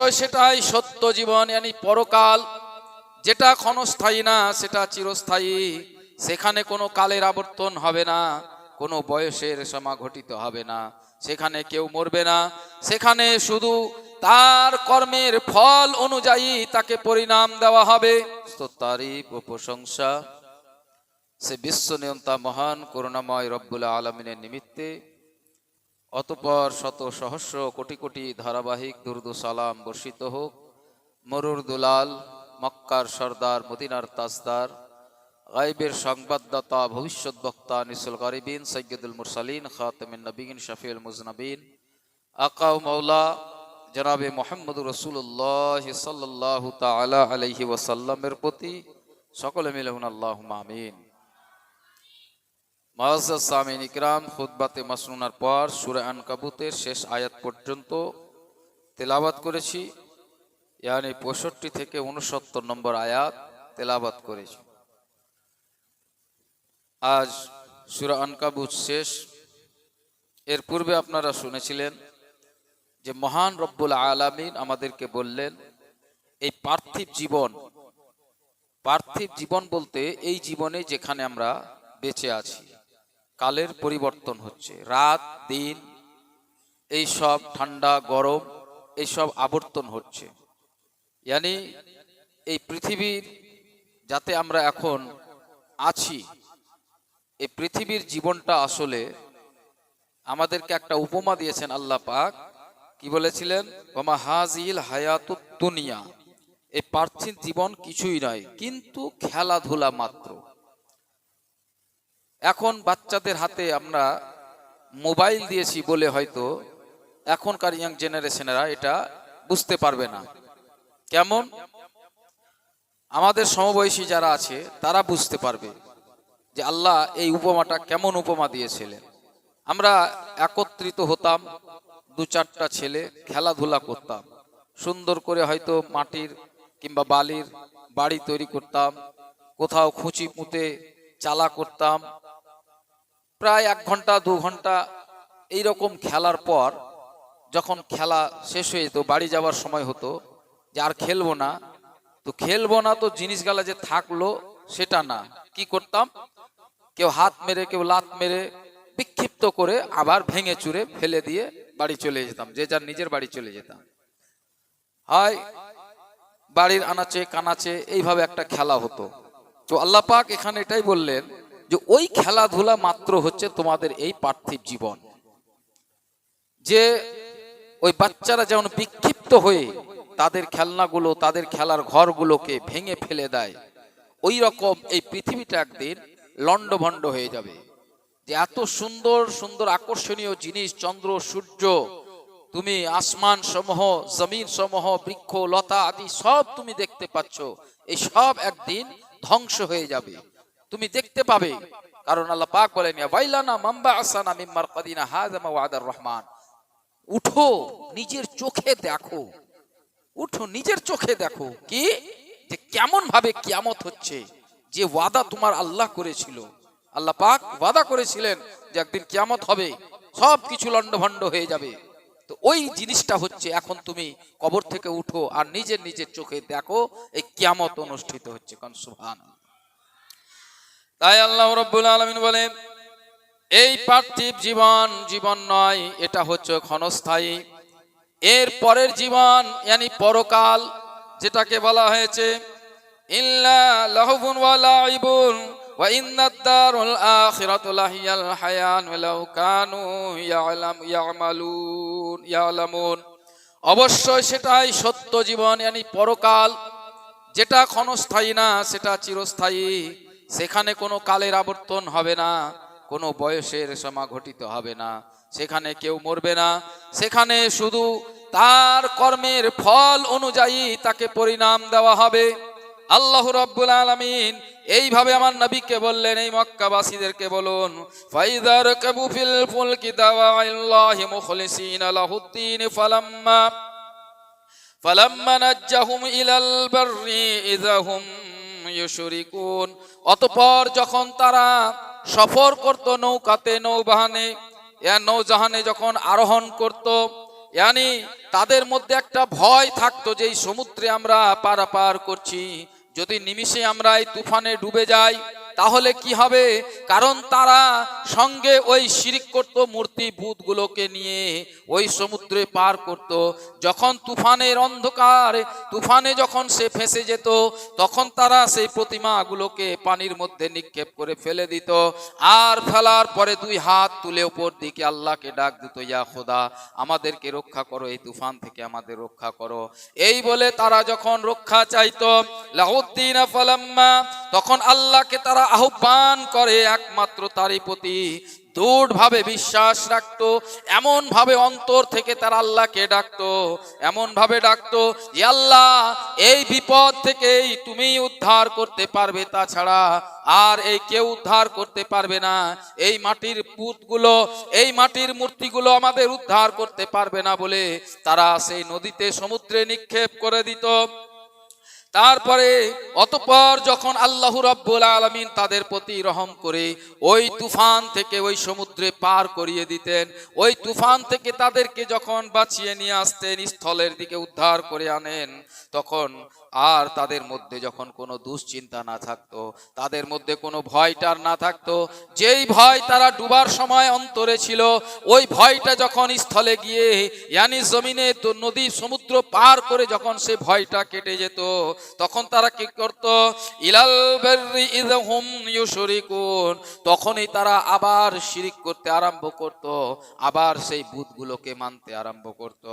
সেটাই সত্য জীবন yani পরকাল। যেটা ক্ষণস্থায়ী না, সেটা চিরস্থায়ী। সেখানে কোনো কালের আবর্তন হবে না, কোনো বয়সের সমা ঘটিত হবে না। সেখানে কেউ মরবে না। সেখানে শুধু তার কর্মের ফল অনুযায়ী তাকে পরিণাম দেওয়া হবে। তারিফ ও প্রশংসা। সে বিশ্ব নিয়ন্তা মহান করুণাময় রব্বুল আলমিনের নিমিত্তে অতপর শত সহস্র কোটি কোটি ধারাবাহিক দুর্দু সালাম বর্ষিত হোক। মরুর দুলাল, মক্কার সর্দার মদিনার তাজদার গাইবের সংবাদদাতা ভবিষ্যৎ বক্তা নিসুল গরিবিন, সৈয়দুল মুরসালিন, খাতমিন নবীন, শফিউল মুজনবিন, আকাউ মৌলা জনাবে মোহাম্মদ রসুল্লাহ সাল্লাহ তালা আলহি ওয়াসাল্লামের প্রতি সকলে মিলে হুন আল্লাহ আমিন। মহাজাজ সামিন ইকরাম খুদ্বাতে মাসনুনার পর সুরে আনকাবুতের শেষ আয়াত পর্যন্ত তেলাবাত করেছি, ইয়ানি পঁয়ষট্টি থেকে উনসত্তর নম্বর আয়াত তেলাবাত করেছি। আজ সুরা আনকাবুত শেষ। এর পূর্বে আপনারা শুনেছিলেন যে মহান রব্বুল আলামিন আমাদেরকে বললেন, এই পার্থিব জীবন পার্থিব জীবন বলতে এই জীবনে যেখানে আমরা বেঁচে আছি কালের পরিবর্তন হচ্ছে। রাত দিন এই সব ঠান্ডা গরম এই সব আবর্তন হচ্ছে। ইয়ানি এই পৃথিবীর যাতে আমরা এখন আছি এই পৃথিবীর জীবনটা আসলে আমাদেরকে একটা উপমা দিয়েছেন আল্লাহ পাক। কি বলেছিলেন? ওমা হাজিল হায়াতুত দুনিয়া। এই পার্থিব জীবন কিছুই নয় কিন্তু খেলাধুলা মাত্র। এখন বাচ্চাদের হাতে আমরা মোবাইল দিয়েছি বলে হয়তো এখনকার ইয়াং জেনারেশনেরা এটা বুঝতে পারবে না। কেমন? আমাদের সমবয়সী যারা আছে, তারা বুঝতে পারবে যে আল্লাহ এই উপমাটা কেমন উপমা দিয়েছিলেন। আমরা একত্রিত হতাম, দু চারটা ছেলে খেলাধুলা করতাম, সুন্দর করে হয়তো মাটির কিংবা বালির বাড়ি তৈরি করতাম, কোথাও খুঁচি পুঁতে চালা করতাম প্রায় এক ঘণ্টা, দু ঘণ্টা এইরকম খেলার পর যখন খেলা শেষ হয়ে যেত, বাড়ি যাওয়ার সময় হতো, যে আর খেলব না, তো খেলব না তো জিনিসগুলা যে থাকল সেটা না। কি করতাম? কেউ হাত মেরে, কেউ লাত মেরে বিক্ষিপ্ত করে আবার ভেঙে চুরে ফেলে দিয়ে বাড়ি চলে যেতাম, যে যার নিজের বাড়ি চলে যেতাম। হয়, বাড়ির আনাচে, কানাচে এইভাবে একটা খেলা হতো। তো আল্লাহ পাক এখানে এটাই বললেন যে ওই খেলাধুলা মাত্র হচ্ছে তোমাদের এই পার্থিব জীবন। যে ওই বাচ্চারা যেমন বিক্ষিপ্ত হয়ে তাদের খেলনাগুলো, তাদের খেলার ঘরগুলোকে ভেঙে ফেলে দেয়, ওই রকম এই পৃথিবীটা একদিন লণ্ডভণ্ড হয়ে যাবে। যে এত সুন্দর সুন্দর আকর্ষণীয় জিনিস, চন্দ্র, সূর্য, তুমি আসমান সমূহ, জমিন সমূহ, বৃক্ষ, লতা আদি সব তুমি দেখতে পাচ্ছ, এই সব একদিন ধ্বংস হয়ে যাবে। তুমি দেখতে পাবে। কারণ আল্লাহ পাক বলেন ওয়াইলানা মাম্বা আসানা মিম্মার কাদিনা হাযামা ওয়াদার রহমান। উঠো, নিজের চোখে দেখো। উঠো, নিজের চোখে দেখো কি? যে কেমন ভাবে কিয়ামত হচ্ছে, যে ওয়াদা তোমার আল্লাহ করেছিল। আল্লাহ পাক ওয়াদা করেছিলেন যে একদিন কিয়ামত হবে সব কিছু লণ্ডভণ্ড হয়ে যাবে। তো ওই জিনিসটা হচ্ছে, এখন তুমি কবর থেকে উঠো আর নিজের নিজের চোখে দেখো, এই কিয়ামত অনুষ্ঠিত হচ্ছে। কারণ সুবহান তাই আল্লাহ রব্বুল আলমিন বলেন, এই পার্থিব জীবন জীবন নয়, এটা হচ্ছে ক্ষণস্থায়ী। এর পরের জীবন, ইয়ানি পরকাল, যেটাকে বলা হয়েছে অবশ্যই সেটাই সত্য জীবন, ইয়ানি পরকাল, যেটা ক্ষণস্থায়ী না, সেটা চিরস্থায়ী। সেখানে কোনো কালের আবর্তন হবে না, কোনো বয়সের সমা ঘটিত হবে না, সেখানে কেউ মরবে না। সেখানে শুধু তার কর্মের ফল অনুযায়ী তাকে পরিণাম দেওয়া হবে। আল্লাহ রাব্বুল আলামিন এইভাবে আমার নবীকে বললেন, এই মক্কাবাসীদেরকে বলুন, ফাইদার কাবু ফিল ফুলকি দাওয়াইল্লাহি মুখলিসিনা লাহুদ্দিন ফালাম্মা ফালাম্মা নাজ্জাহুম ইলাল বাররি ইযা হুম অতঃপর যখন তারা সফর করত নৌকাতে, নৌবাহানে নৌজাহানে যখন আরোহণ করত, ইয়ানি তাদের মধ্যে একটা ভয় থাকতো যে সমুদ্রে আমরা পারাপার করছি। যদি নিমিষে আমরা এই তুফানে ডুবে যাই তাহলে কি হবে? কারণ তারা সঙ্গে ওই শিরিক করত, মূর্তি ভূতগুলোকে নিয়ে ওই সমুদ্রে পার করত। যখন তুফানের অন্ধকার, তুফানে যখন সে ফেসে যেত, তখন তারা সেই প্রতিমাগুলোকে পানির মধ্যে নিক্ষেপ করে ফেলে দিত। আর ফেলার পরে দুই হাত তুলে উপর দিকে আল্লাহকে ডাক দিত, ইয়া খোদা, আমাদেরকে রক্ষা করো, এই তুফান থেকে আমাদের রক্ষা করো। এই বলে তারা যখন রক্ষা চাইত, লাহুদ্দিন তখন আল্লাহকে তারা আহ্বান করে একমাত্র তারই প্রতি। দৃঢ়ভাবে বিশ্বাস রাখতো এমন ভাবে অন্তর থেকে তার আল্লাহকে ডাকতো এমন ভাবে ডাকতো আল্লাহ, এই বিপদ থেকেই তুমি উদ্ধার করতে পারবে, তাছাড়া আর এই কেউ উদ্ধার করতে পারবে না। এই মাটির পুতগুলো, এই মাটির মূর্তিগুলো আমাদের উদ্ধার করতে পারবে না বলে তারা সেই নদীতে সমুদ্রে নিক্ষেপ করে দিত। তারপরে অতপর যখন আল্লাহ রব্বুল আলমিন তাদের প্রতি রহম করে ওই তুফান থেকে ওই সমুদ্রে পার করিয়ে দিতেন, ওই তুফান থেকে তাদেরকে যখন বাঁচিয়ে নিয়ে আসতেন, স্থলের দিকে উদ্ধার করে আনেন, তখন আর তাদের মধ্যে যখন কোনো দুশ্চিন্তা না থাকতো, তাদের মধ্যে কোনো ভয়টার না থাকতো, যেই ভয় তারা ডুবার সময় অন্তরে ছিল, ওই ভয়টা যখন স্থলে গিয়ে ইয়ানি জমিনে তো নদী সমুদ্র পার করে যখন সে ভয়টা কেটে যেত, তখন তারা কি করত? ইলাল তখনই তারা আবার শিরিক করতে আরম্ভ করত, আবার সেই ভূতগুলোকে মানতে আরম্ভ করত।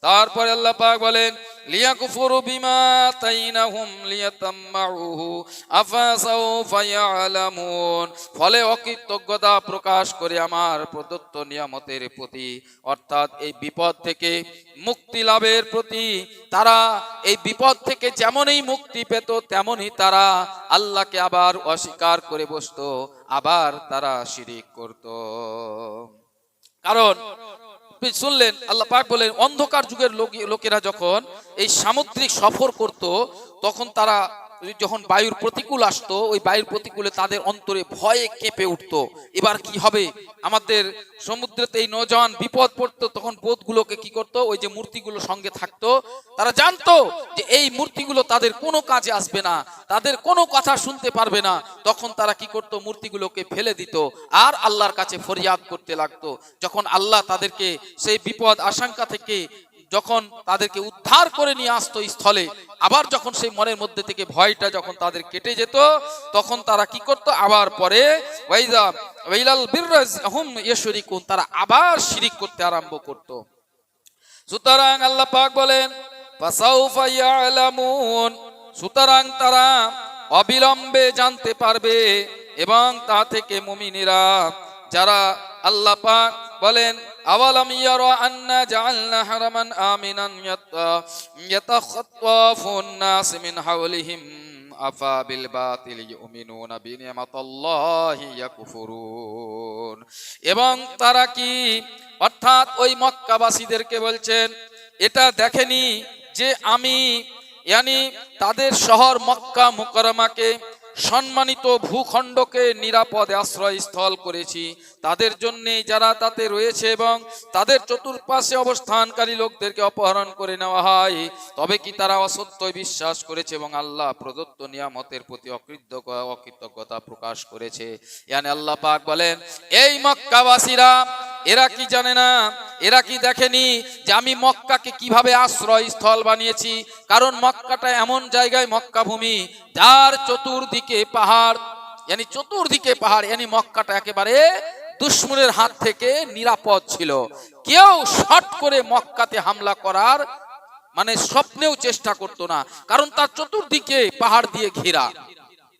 তারপরে আল্লাহ পাক বলেন, লিয়াকুফুরু বিমা তাইনাহুম লিয়াতাম্মাউহু আফা সাউফা ইয়ালামুন ফলে অকৃতজ্ঞতা প্রকাশ করে আমার প্রদত্ত নিয়ামতের প্রতি, অর্থাৎ এই বিপদ থেকে মুক্তি লাভের প্রতি, তারা এই বিপদ থেকে যেমনই মুক্তি পেত, তেমনই তারা আল্লাহকে আবার অস্বীকার করে বসতো, আবার তারা শিরিক করত। কারণ শুনলেন, আল্লাহ পাক বলেন, অন্ধকার যুগের লোক- লোকেরা যখন এই সামুদ্রিক সফর করত, তখন তারা যখন বায়ুর প্রতিকূল আসতো, ওই বায়ুর প্রতিকূলে তাদের অন্তরে ভয়ে কেঁপে উঠতো। এবার কি হবে? আমাদের সমুদ্রেতে এই নৌজওয়ান বিপদ পড়তো, তখন বোধগুলোকে কি করতো? ওই যে মূর্তিগুলো সঙ্গে থাকতো। তারা জানতো যে এই মূর্তিগুলো তাদের কোনো কাজে আসবে না, তাদের কোনো কথা শুনতে পারবে না। তখন তারা কি করতো? মূর্তিগুলোকে ফেলে দিত আর আল্লাহর কাছে ফরিয়াদ করতে লাগতো। যখন আল্লাহ তাদেরকে সেই বিপদ আশঙ্কা থেকে যখন তাদেরকে উদ্ধার করে নিয়ে আসতো স্থলে, আবার যখন সেই মনের মধ্যে থেকে ভয়টা যখন তাদের কেটে যেত, তখন তারা কি করতো? আবার পরে তারা আবার শিরিক করতে আরম্ভ করতো। সুতরাং আল্লাহ পাক বলেন সুতরাং তারা অবিলম্বে জানতে পারবে এবং তা থেকে মুমিনেরা, যারা আল্লাহ পাক বলেন, আওয়ালাম ইয়ারা আন্না জাআলনা হারামান আমিনান ইয়াতাখাত্তাফুন নাস মিন হাওলিহিম, আফা বিল বাতিল ইউমিনুনা বিনিয়ামাতাল্লাহি ইয়াকুফুরুন। এবং তারা কি, অর্থাৎ ওই মক্কাবাসীদেরকে বলছেন, এটা দেখেনি যে আমি, ইয়ানি তাদের শহর মক্কা মুকরমাকে সম্মানিত ভূখণ্ডকে নিরাপদে আশ্রয়স্থল করেছি। তাদের জন্য যারা তাতে রয়েছে এবং তাদের চতুর্পাশে অবস্থানকারী লোকদেরকে অপহরণ করে নেওয়া হয়, তবে কি তারা অসত্য বিশ্বাস করেছে এবং আল্লাহ প্রদত্ত নিয়ামতের প্রতি অকৃতজ্ঞ অকৃতজ্ঞতা প্রকাশ করেছে? ইয়ানি আল্লাহ পাক বলেন, এই মক্কাবাসীরা, এরা কি জানে না? এরা কি দেখেনি যে আমি মক্কাকে কীভাবে আশ্রয় স্থল বানিয়েছি? কারণ মক্কাটা এমন জায়গায় মক্কা ভূমি যার চতুর্দিকে পাহাড়, ইয়ানি চতুর্দিকে পাহাড়, ইয়ানি মক্কাটা একেবারে দুশ্মনের হাত থেকে নিরাপদ ছিল। কেউ শট করে মক্কাতে হামলা করার মানে স্বপ্নেও চেষ্টা করতো না, কারণ তার চতুর্দিকে পাহাড় দিয়ে ঘেরা।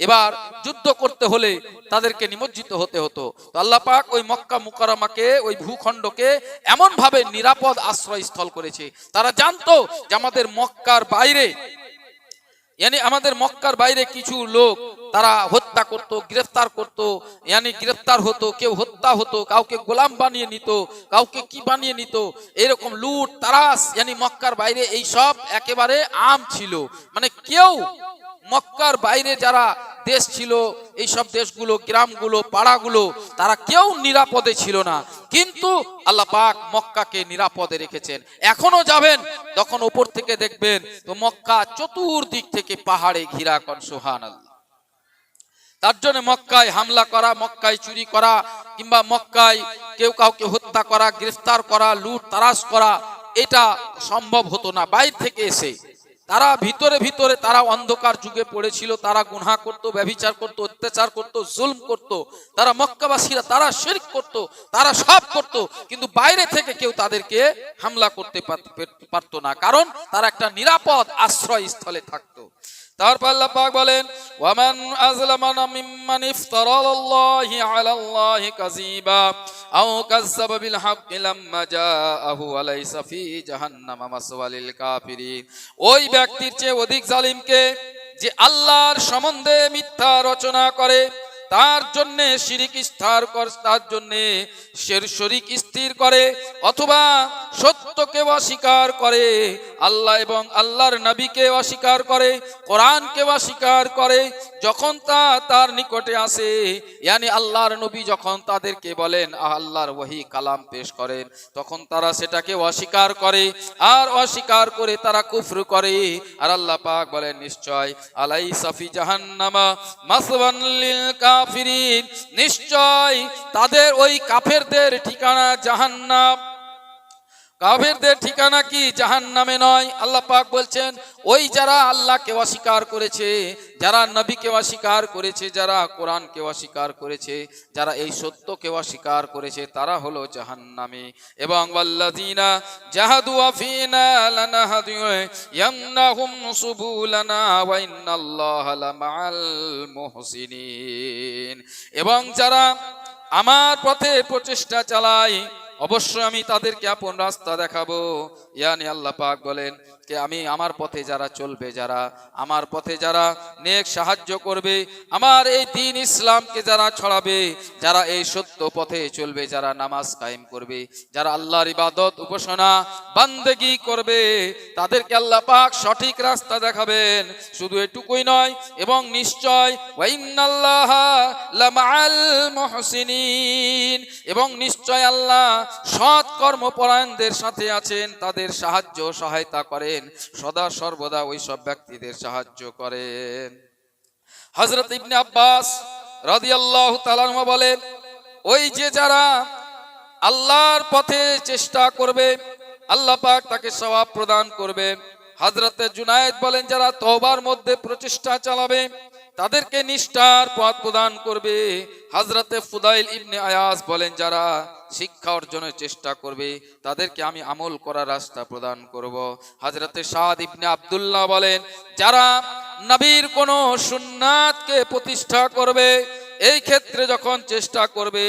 এবার যুদ্ধ করতে হলে তাদেরকে নিমজ্জিত হতে হতো। তো আল্লাহ পাক ওই মক্কা মুকারমাকে ওই ভূখণ্ডকে এমন ভাবে নিরাপদ আশ্রয়স্থল করেছে। তারা জানতো যে আমাদের মক্কার বাইরে ইয়ানি আমাদের মক্কার বাইরে কিছু লোক তারা হত্যা করত গ্রেফতার করত ইয়ানি গ্রেফতার হতো কেউ হত্যা হতো কাউকে গোলাম বানিয়ে নিত কাউকে কি বানিয়ে নিত এরকম লুট তারাস ইয়ানি মক্কার বাইরে এই সব একেবারে আম ছিল মানে কেউ মক্কার বাইরে যারা দেশ ছিল এই সব দেশগুলো, গ্রামগুলো, পাড়াগুলো, তারা কেউ নিরাপদে ছিল না। কিন্তু আল্লাহ পাক মক্কাকে নিরাপদে রেখেছেন। এখনও যাবেন, তখন উপর থেকে দেখবেন, তো মক্কা চতুর্দিক থেকে পাহাড়ে ঘিরা কন সোহান তার জন্য মক্কায় হামলা করা, মক্কায় চুরি করা, কিংবা মক্কায় কেউ কাউকে হত্যা করা, গ্রেফতার করা, লুট তারাস করা, এটা সম্ভব হতো না, বাইরে থেকে এসে। তারা ভিতরে ভিতরে তারা অন্ধকার যুগে পড়েছিল, তারা গুনহা করত, ব্যভিচার করত, অত্যাচার করত, জুলম করত, তারা মক্কাবাসীরা, তারা শিরক করত, তারা সব করত, কিন্তু বাইরে থেকে কেউ তাদেরকে হামলা করতে পারত না। কারণ তারা একটা নিরাপদ আশ্রয় স্থলে থাকতো। তারপর আল্লাহ পাক বলেন, ওয়ামান আযলামা মিম্মান ইফতারা আলাল্লাহি আলাল্লাহি কাযীবা, আও কাযযাবা বিল হাক্কি লাম্মা জাআহু আলাইসা ফি জাহান্নামা মাসওয়ালিল কাফিরিন। ওই ব্যক্তির চেয়ে অধিক জালিমকে যে আল্লাহর সম্বন্ধে মিথ্যা রচনা করে তার জন্য শিরিক স্থির কর, তার জন্য শরিক স্থির করে, অথবা সত্যকে অস্বীকার করে, আল্লাহ এবং আল্লাহর নবীকে অস্বীকার করে, কোরআনকে অস্বীকার করে, যখন তা তার নিকটে আসে, ইয়ানি আল্লাহর নবী যখন তাদেরকে বলেন আল্লাহর ওহি কালাম পেশ করেন, তখন তারা সেটাকে অস্বীকার করে, আর অস্বীকার করে তারা কুফর করে, আর আল্লাহ পাক বলেন, নিশ্চয় আলাই সাফি জাহান্নামা মাসওয়ান লিল কাফিরিন নিশ্চয় তাদের ওই কাফেরদের ঠিকানা জাহান্নাম। কাফেরদের ঠিকানা কি? জাহান নামে নয়। আল্লাহ পাক বলছেন, ওই যারা আল্লাহকে অস্বীকার করেছে, যারা নবীকে অস্বীকার করেছে, যারা কোরআনকে অস্বীকার করেছে, যারা এই সত্যকে অস্বীকার করেছে, তারা হলো জাহান নামে এবং ওয়াল্লাযীনা জাহাদু আফিনা লানাহদিয়ু ইয়ামনাহুম সুবুলানা ওয়া লামাআল মুহসিনিন। এবং যারা আমার পথে প্রচেষ্টা চালায় অবশ্যই আমি তাদেরকে আপন রাস্তা দেখাবো। ইয়ানি আল্লাহ পাক বলেন যে, আমি আমার পথে যারা চলবে, যারা আমার পথে যারা নেক সাহায্য করবে, আমার এই দিন ইসলামকে যারা ছড়াবে, যারা এই সত্য পথে চলবে, যারা নামাজ কায়েম করবে, যারা আল্লাহর ইবাদত উপাসনা বান্দেগি করবে, তাদেরকে আল্লাহ পাক সঠিক রাস্তা দেখাবেন। শুধু এটুকুই নয়, এবং নিশ্চয় এবং নিশ্চয় আল্লাহ সৎ কর্মপরায়ণদের সাথে আছেন, তাদের সাহায্য সহায়তা করেন, সদা সর্বদা ওই সব ব্যক্তিদের সাহায্য করেন। হযরত ইবনে আব্বাস রাদিয়াল্লাহু তাআলা আনহু বলেন, ওই যে যারা আল্লাহর পথে চেষ্টা করবে, আল্লাহ পাক তাকে সওয়াব প্রদান করবে। হযরতে জুনায়েদ বলেন, যারা তওবার মধ্যে প্রচেষ্টা চালাবে, তাদেরকে নিষ্ঠার পথ প্রদান করবে। হযরতে ফুদাইল ইবনে আয়াস বলেন, যারা শিক্ষা অর্জনের চেষ্টা করবে, তাদেরকে আমি আমল করার রাস্তা প্রদান করব। হাজরতে সাদ ইবনে আবদুল্লাহ বলেন, যারা নবীর কোন সুন্নাতকে প্রতিষ্ঠা করবে, এই ক্ষেত্রে যখন চেষ্টা করবে,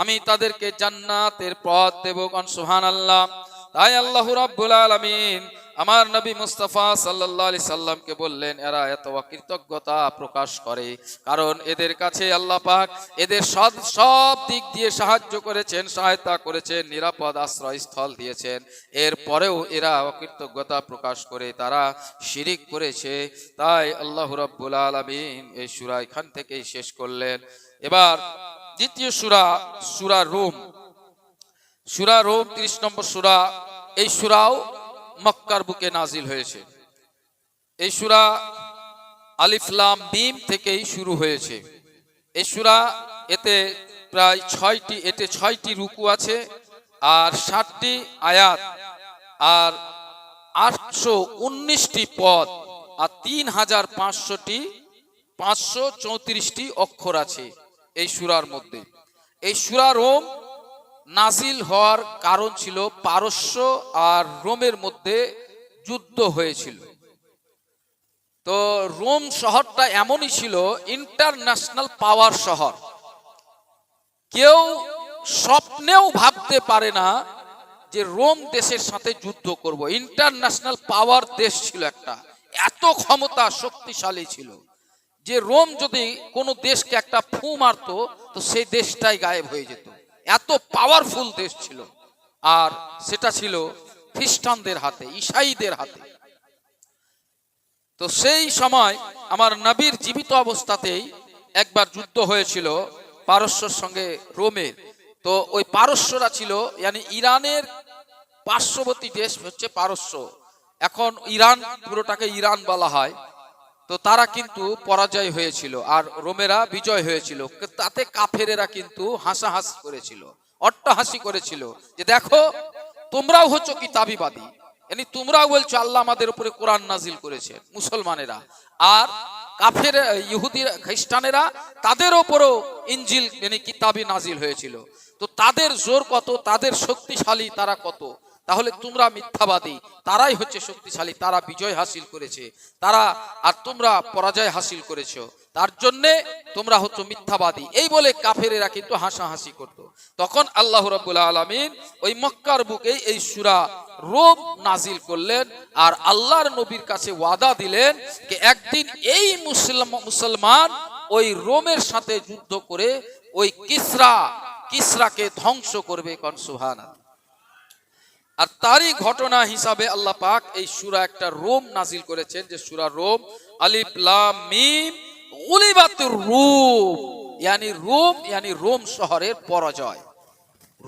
আমি তাদেরকে জান্নাতের পথ দেব কন সুবহানাল্লাহ। তাই আল্লাহ রাব্বুল আলামিন আমার নবী মুস্তাফা সাল্লাল্লাহু আলাইহি সাল্লামকে বললেন, এরা এত কৃতজ্ঞতা প্রকাশ করে, কারণ এদের কাছে আল্লাহ পাক এদের সব সব দিক দিয়ে সাহায্য করেছেন, সহায়তা করেছেন, নিরাপদ আশ্রয়স্থল দিয়েছেন। এর পরেও এরা অকৃতজ্ঞতা প্রকাশ করে, তারা শিরিক করেছে। তাই আল্লাহ রাব্বুল আলামিন এই সূরা এখান থেকেই শেষ করলেন। এবার দ্বিতীয় সূরা সূরা রুম। সূরা রোম 30 নম্বর সূরা, এই সূরাও মক্কার বুকে নাজিল হয়েছে। এই সূরা আলিফ লাম মিম থেকেই শুরু হয়েছে। এই সূরা এতে প্রায় ছয়টি, এতে ছয়টি রুকু আছে আর ষাটটি আয়াত আর আটশো উনিশটি পদ আর তিন হাজার পাঁচশোটি, পাঁচশো চৌত্রিশটি অক্ষর আছে এই সূরার মধ্যে। এই সূরা রোম নাজিল হওয়ার কারণ ছিল পারস্য আর রোমের মধ্যে যুদ্ধ হয়েছিল। তো রোম শহরটা এমনই ছিল, ইন্টারন্যাশনাল পাওয়ার শহর। কেউ স্বপ্নেও ভাবতে পারে না যে রোম দেশের সাথে যুদ্ধ করব। ইন্টারন্যাশনাল পাওয়ার দেশ ছিল একটা, এত ক্ষমতা শক্তিশালী ছিল যে রোম যদি কোনো দেশকে একটা ফু মারতো, তো সেই দেশটাই গায়েব হয়ে যেত। এত পাওয়ারফুল দেশ ছিল। আর সেটা ছিল খ্রিস্টানদের হাতে ঈসাইদের হাতে। তো সেই সময় আমার নবীর জীবিত অবস্থাতেই একবার যুদ্ধ হয়েছিল পারস্যর সঙ্গে রোমের তো ওই পারস্যরা ছিল মানে ইরানের পার্শ্ববর্তী দেশ হচ্ছে পারস্য। এখন ইরান, পুরোটাকে ইরান বলা হয়। তো তারা কিন্তু পরাজয় হয়েছিল আর রোমেরা বিজয় হয়েছিল। তাতে কাফেরেরা কিন্তু হাসাহাসি করেছিল, অট্টহাসি করেছিল যে দেখো, তোমরাও হচ্ছ কিতাবিবাদী। yani তোমরাও বলছো আল্লাহ আমাদের উপরে কোরআন নাজিল করেছে, মুসলমানেরা। আর কাফের ইহুদি খ্রিস্টানেরা তাদের ওপরও ইঞ্জিল মানে কিতাবি নাজিল হয়েছিল। তো তাদের জোর কত, তাদের শক্তিশালী তারা কত? তাহলে তোমরা মিথ্যাবাদী, তারাই হচ্ছে শক্তিশালী, তারা বিজয় হাসিল করেছে, তারা আর তোমরা পরাজয় হাসিল করেছ। তার জন্যে তোমরা হচ্ছ মিথ্যাবাদী। এই বলে কাফেরেরা কিন্তু হাসাহাসি করত। তখন আল্লাহ রাব্বুল আলামিন ওই মক্কার বুকে এই সূরা রোম নাজিল করলেন আর আল্লাহর নবীর কাছে ওয়াদা দিলেন যে একদিন এই মুসলমান মুসলমান ওই রোমের সাথে যুদ্ধ করে ওই কিসরা, কিসরাকে ধ্বংস করবে কন সুবহানাল্লাহ। আর তারই ঘটনা হিসাবে আল্লাহ পাক এই সুরা একটা রোম নাজিল করেছেন, যে সুরা রোম, আলিফ মিম উলিবাতুর রুম ইয়ানি রোম ইয়ানি রোম শহরের পরাজয়।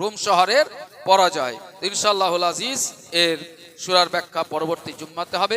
রোম শহরের পরাজয়। ইনশাল্লাহ আজিজ এর সুরার ব্যাখ্যা পরবর্তী জুম্মাতে হবে।